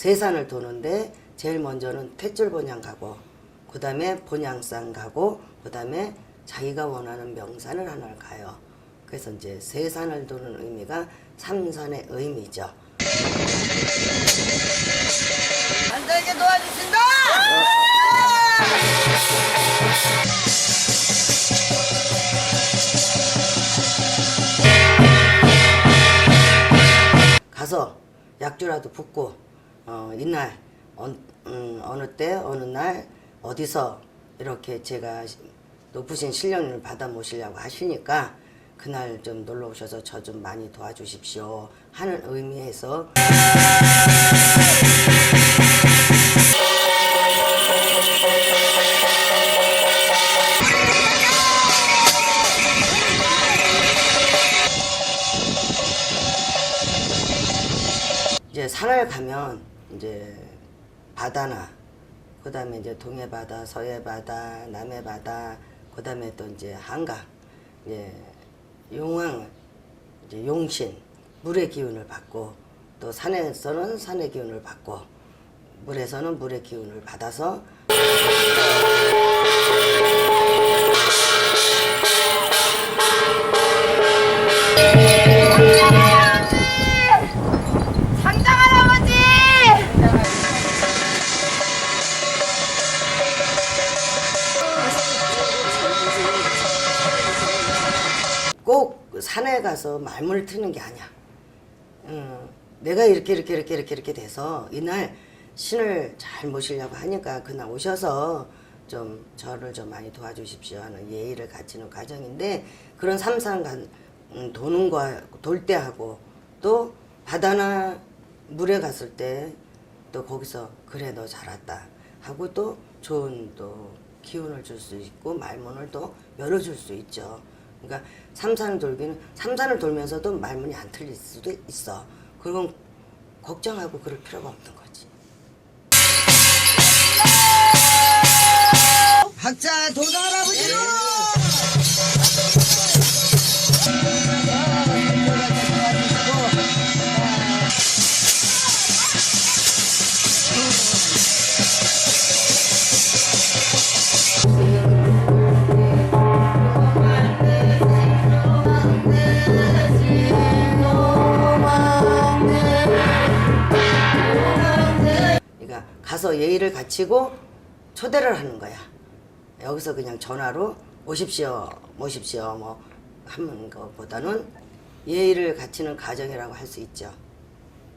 세산을 도는데 제일 먼저는 tet줄 본향 가고 그 다음에 본향산 가고 그 다음에 자기가 원하는 명산을 하나를 가요. 그래서 이제 세산을 도는 의미가 삼산의 의미죠. 만들게 도와주신다! 가서 약주라도 붓고 어, 이날 어, 음, 어느 때 어느 날 어디서 이렇게 제가 높으신 신령님을 받아 모시려고 하시니까 그날 좀 놀러 오셔서 저 좀 많이 도와주십시오 하는 의미에서. 이제 산을 가면 이제 바다나 그다음에 이제 동해 바다, 서해 바다, 남해 바다, 그다음에 또 이제 한강, 이제 용왕, 이제 용신 물의 기운을 받고 또 산에서는 산의 기운을 받고 물에서는 물의 기운을 받아서 꼭 산에 가서 말문을 트는 게 아니야. 음, 내가 이렇게 이렇게 이렇게 이렇게 이렇게 돼서 이날 신을 잘 모시려고 하니까 그날 오셔서 좀 저를 좀 많이 도와주십시오 하는 예의를 갖추는 과정인데 그런 삼산 간 음, 도는 거 돌 때 하고 또 바다나 물에 갔을 때 또 거기서 그래 너 잘 왔다 하고 또 좋은 또 기운을 줄 수 있고 말문을 또 열어줄 수 있죠. 그러니까 삼산을 돌기는 삼산을 돌면서도 말문이 안 틀릴 수도 있어. 그건 걱정하고 그럴 필요가 없는 거지. 가서 예의를 갖추고 초대를 하는 거야. 여기서 그냥 전화로 오십시오, 모십시오 뭐 하는 것보다는 예의를 갖추는 과정이라고 할 수 있죠.